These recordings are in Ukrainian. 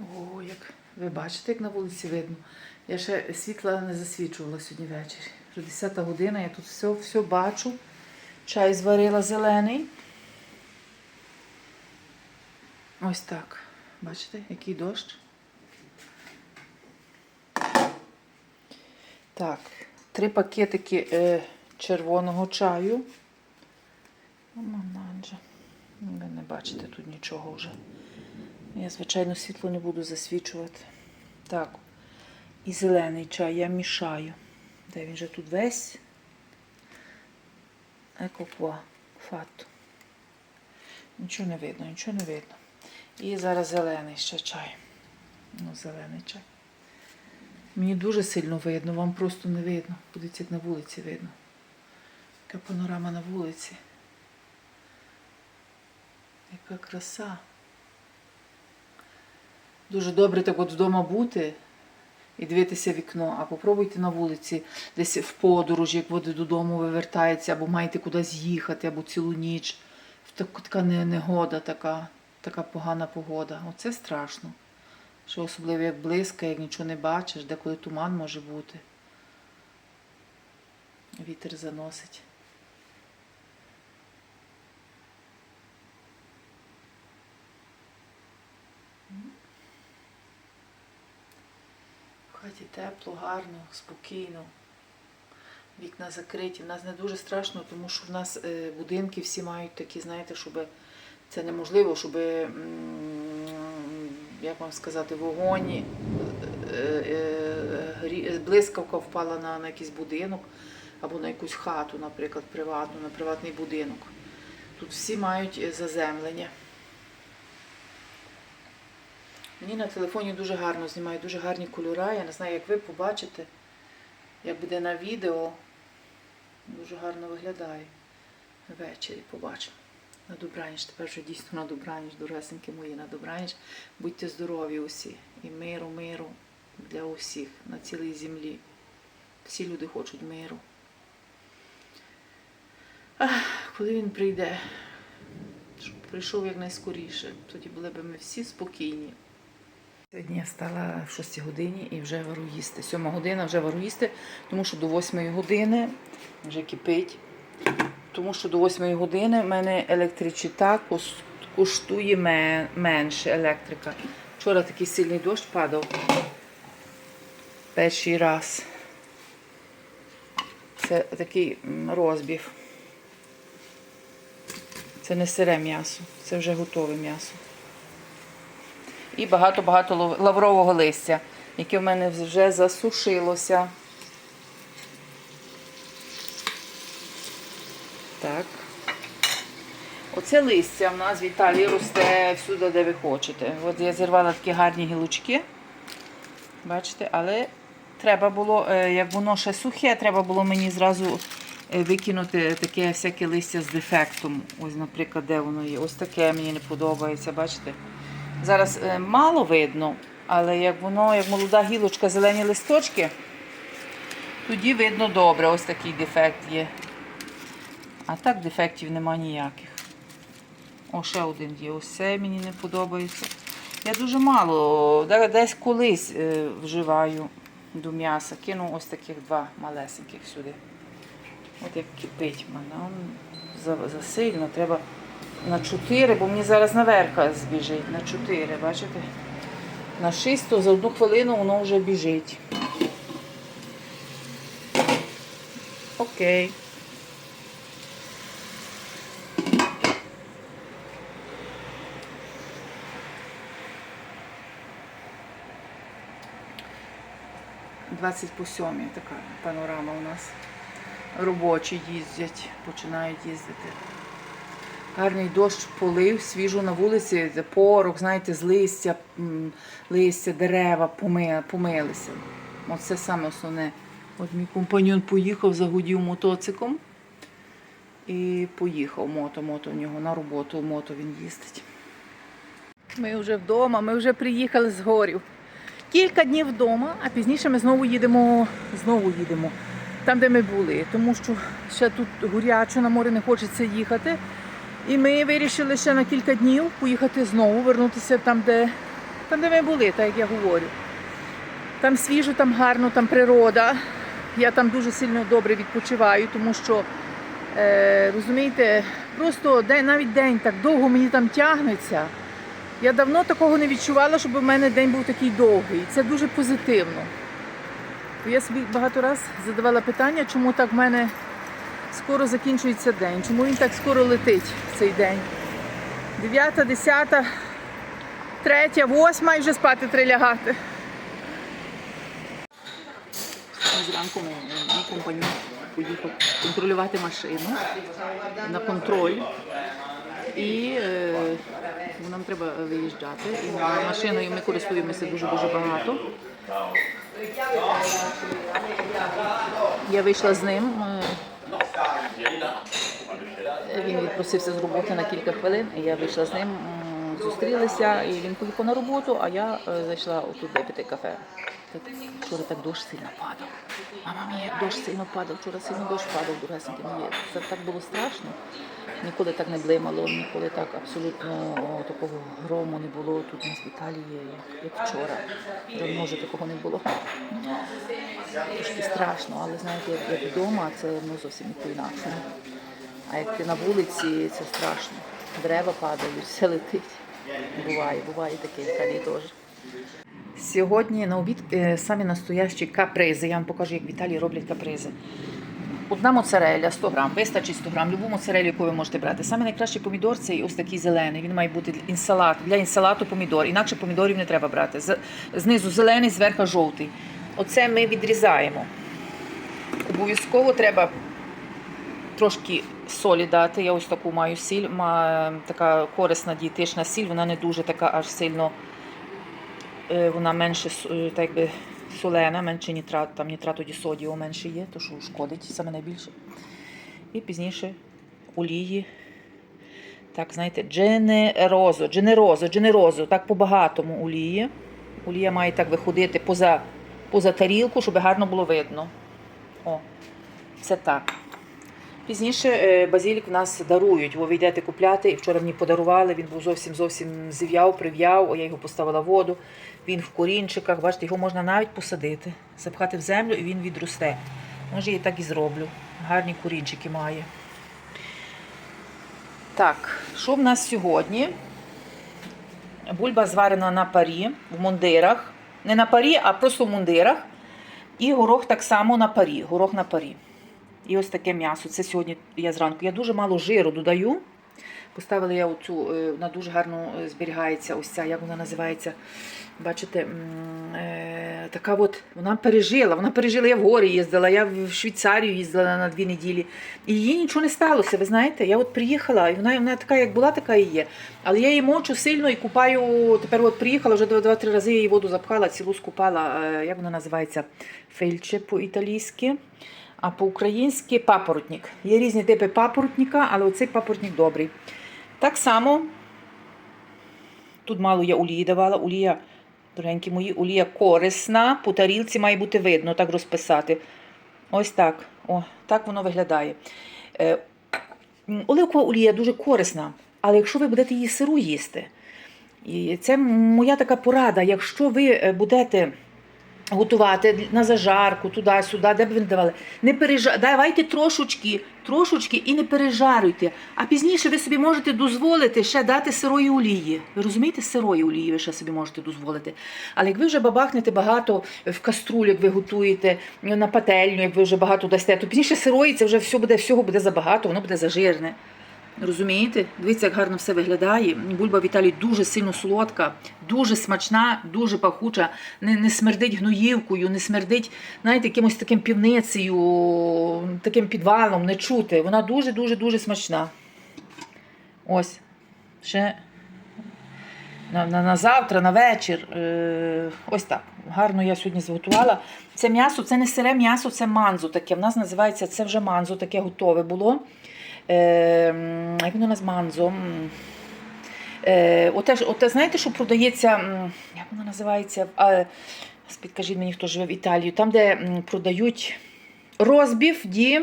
О, як ви бачите, як на вулиці видно. Я ще світла не засвічувала сьогодні ввечері. Вже 10 година, я тут все, все бачу. Чай зварила зелений. Ось так. Бачите, який дощ. Так, три пакетики е, червоного чаю. Мананджа. Ви не бачите тут нічого вже. Я, звичайно, світло не буду засвічувати. Так. І зелений чай я мішаю. Де він же тут весь? Екоква. Фату. Нічого не видно, нічого не видно. І зараз зелений ще чай. Ну, зелений чай. Мені дуже сильно видно, вам просто не видно. Як на вулиці видно. Яка панорама на вулиці. Яка краса. Дуже добре так от вдома бути і дивитися вікно. А попробуйте на вулиці, десь в подорожі, як ви додому ви вертаєтеся, або маєте кудись їхати, або цілу ніч. Така негода, така, така погана погода. Оце страшно. Що особливо як близько, як нічого не бачиш, деколи туман може бути. Вітер заносить. В тепло, гарно, спокійно. Вікна закриті. В нас не дуже страшно, тому що в нас е, будинки всі мають такі, знаєте, щоб це неможливо, щоб, як вам сказати, вогонь, е, е, блискавка впала на, на якийсь будинок або на якусь хату, наприклад, приватну, на приватний будинок. Тут всі мають заземлення. Мені на телефоні дуже гарно знімають, дуже гарні кольори. Я не знаю, як ви побачите, як буде на відео. Дуже гарно виглядає. Ввечері побачимо. На добраніч, тепер вже дійсно на добраніч, дорогесенькі мої, на добраніч. Будьте здорові усі. І миру, миру для усіх на цілій землі. Всі люди хочуть миру. Ах, коли він прийде, щоб прийшов якнайскоріше, тоді були б ми всі спокійні. Сьогодні я встала в 6 годині і вже вару їсти. 7 година вже вару їсти, тому що до 8 години вже кипить. Тому що до 8 години в мене електричита коштує менше електрика. Вчора такий сильний дощ падав. Перший раз. Це такий м, розбів. Це не сире м'ясо, це вже готове м'ясо і багато-багато лаврового листя, яке в мене вже засушилося. Так. Оце листя в нас в Італії росте всюди, де ви хочете. От я зірвала такі гарні гілочки. Бачите, але треба було, е, як воно ще сухе, треба було мені зразу е, викинути таке всяке листя з дефектом. Ось, наприклад, де воно є. Ось таке мені не подобається, бачите? Зараз е, мало видно, але як воно, як молода гілочка, зелені листочки, тоді видно добре, ось такий дефект є. А так дефектів нема ніяких. О, ще один є. Ось це мені не подобається. Я дуже мало, десь колись е, вживаю до м'яса. Кину ось таких два малесеньких сюди. От як кипить мене. Засильно. Треба на 4, бо мені зараз наверх збіжить. На 4, бачите? На 6, то за одну хвилину воно вже біжить. Окей. Двадцять по сьомій така панорама у нас. Робочі їздять, починають їздити. Гарний дощ полив, свіжо на вулиці, порох, знаєте, з листя, листя, дерева поми- помилися. Оце саме основне. От мій компаньон поїхав, загудів мотоциклом і поїхав мото, мото в нього на роботу, мото він їздить. Ми вже вдома, ми вже приїхали з горів. Кілька днів вдома, а пізніше ми знову їдемо, знову їдемо там, де ми були, тому що ще тут гуряче на море не хочеться їхати. І ми вирішили ще на кілька днів поїхати знову, вернутися там, де Там, де ми були, так як я говорю. Там свіжо, там гарно, там природа. Я там дуже сильно добре відпочиваю, тому що, е, розумієте, просто день, навіть день так довго мені там тягнеться. Я давно такого не відчувала, щоб у мене день був такий довгий. Це дуже позитивно. Я собі багато разів задавала питання, чому так в мене скоро закінчується день, чому він так скоро летить цей день. Дев'ята, десята, третя, восьма і вже спати треба лягати. Зранку мій компаньон поїхав контролювати машину на контроль. І е, нам треба виїжджати. І машиною ми користуємося дуже-дуже багато. Я вийшла з ним. Він відпросився з роботи на кілька хвилин, і я вийшла з ним, зустрілися, і він поїхав на роботу, а я е, зайшла отут випити кафе. Так, вчора так дощ сильно падав. Мама мія, як дощ сильно падав, вчора сильно дощ падав, дорогесеньки мої. Це так було страшно. Ніколи так не блимало, ніколи так абсолютно о, такого грому не було тут у нас в Італії, як, як вчора. Давно вже такого не було. Трошки страшно, але знаєте, як, як вдома, це ну, зовсім не по-інакшому. А як ти на вулиці, це страшно. Дерева падають, все летить. Буває, буває таке в Італії теж. Сьогодні на обід е, самі настоящі капризи. Я вам покажу, як в Італії роблять капризи. Одна моцареля 100 грам, вистачить 100 грам, любу моцарелю, яку ви можете брати. Саме найкращий помідор це ось такий зелений. Він має бути інсалат, для інсалату помідор. Інакше помідорів не треба брати. Знизу зелений, зверху жовтий. Оце ми відрізаємо. Обов'язково треба трошки солі дати. Я ось таку маю сіль, ма, така корисна дієтична сіль, вона не дуже така аж сильно, е, вона менше е, так якби, солена, менше нітрат, там нітрат тоді менше є, то що шкодить саме найбільше. І пізніше олії. Так, знаєте, дженерозо, дженерозо, дженерозо, так по-багатому олії. Олія має так виходити поза, поза тарілку, щоб гарно було видно. О, це так. Пізніше е, базилік в нас дарують. Ви йдете купляти, і вчора мені подарували. Він був зовсім зовсім зів'яв, прив'яв. Я його поставила в воду. Він в корінчиках. Бачите, його можна навіть посадити, запхати в землю і він відросте. Може, я так і зроблю. Гарні корінчики має. Так, що в нас сьогодні? Бульба зварена на парі в мундирах. Не на парі, а просто в мундирах. І горох так само на парі. Горох на парі. І ось таке м'ясо. Це сьогодні я зранку. Я дуже мало жиру додаю. Поставила я оцю, е, вона дуже гарно е, зберігається, ось ця, як вона називається. Бачите, е, така от, вона пережила, вона пережила, я в горі їздила, я в Швейцарію їздила на дві неділі. І їй нічого не сталося, ви знаєте. Я от приїхала, і вона, вона така, як була, така і є. Але я її мочу сильно і купаю. Тепер от приїхала, вже два-три рази я її воду запхала, цілу скупала, як вона називається, фельче по-італійськи. А по-українськи папоротник. Є різні типи папоротника, але оцей папоротник добрий. Так само тут мало я олії давала. Олія, дорогенькі мої, олія корисна. По тарілці має бути видно, так розписати. Ось так. О, так воно виглядає. Е, оливкова олія дуже корисна, але якщо ви будете її сиру їсти, і це моя така порада, якщо ви е, будете готувати на зажарку, туди-сюди, де б ви не давали. Не пережа... Давайте трошечки, трошечки і не пережарюйте. А пізніше ви собі можете дозволити ще дати сирої олії. Ви розумієте, сирої олії ви ще собі можете дозволити. Але як ви вже бабахнете багато в каструлю, як ви готуєте на пательню, як ви вже багато дасте, то пізніше сирої це вже все буде, всього буде забагато, воно буде зажирне. Розумієте? Дивіться, як гарно все виглядає. Бульба в Італії дуже сильно солодка, дуже смачна, дуже пахуча, не, не смердить гноївкою, не смердить, знаєте, якимось таким півницею, таким підвалом, не чути. Вона дуже-дуже дуже смачна. Ось. Ще на, на, на завтра, на вечір. Е, ось так. Гарно я сьогодні зготувала. Це м'ясо, це не сире м'ясо, це манзо таке. В нас називається це вже манзо, таке готове було. Е, м, як воно нас манзо? Е, оте, оте, знаєте, що продається, як воно називається? А, підкажіть мені, хто живе в Італії, там, де продають розбів, ді,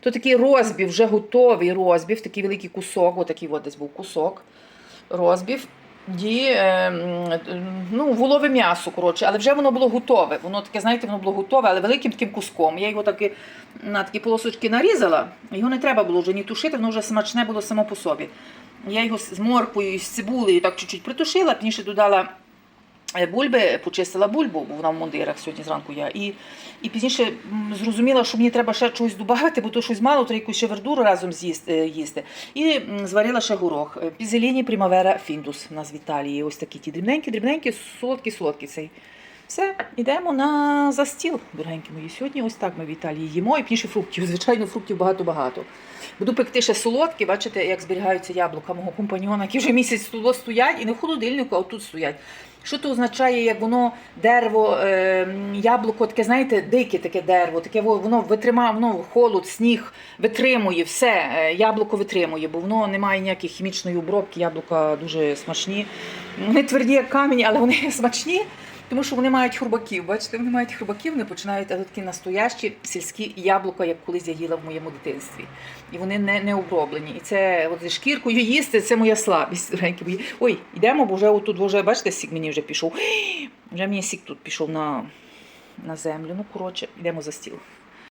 То такий розбів, вже готовий розбів, такий великий кусок, отакий от десь був кусок розбів. Ді, е, ну, волове м'ясо, коротше, але вже воно було готове. Воно таке, знаєте, воно було готове, але великим таким куском. Я його таки на такі полосочки нарізала, його не треба було вже ні тушити, воно вже смачне було само по собі. Я його з морквою і з цибулею так чуть-чуть притушила, пізніше додала бульби, почистила бульбу, бо вона в мундирах сьогодні зранку я. І, і пізніше зрозуміла, що мені треба ще чогось додати, бо то щось мало, треба якусь ще вердуру разом з'їсти, е, їсти. І зварила ще горох. Е, Пізеліні Примавера Фіндус у нас в Італії. Ось такі ті дрібненькі, дрібненькі, солодкі, солодкі цей. Все, йдемо на за стіл, дорогенькі мої. Сьогодні ось так ми в Італії їмо і пізніше фруктів. Звичайно, фруктів багато-багато. Буду пекти ще солодкі, бачите, як зберігаються яблука мого компаньйона, які вже місяць тут стоять, і не в холодильнику, а тут стоять. Що це означає, як воно дерево, е, яблуко, таке, знаєте, дике таке дерево, таке воно витримає, воно холод, сніг витримує, все, е, яблуко витримує, бо воно не має ніяких хімічної обробки, яблука дуже смачні. Вони тверді, як камінь, але вони смачні. Тому що вони мають хрубаків. Бачите, вони мають хрубаків, вони починають а такі настоящі сільські яблука, як колись я їла в моєму дитинстві. І вони не, не оброблені. І це от зі шкіркою їсти, це моя слабість. Ой, йдемо, бо вже отут вже, бачите, сік мені вже пішов. Вже мені сік тут пішов на, на землю. Ну, коротше, йдемо за стіл.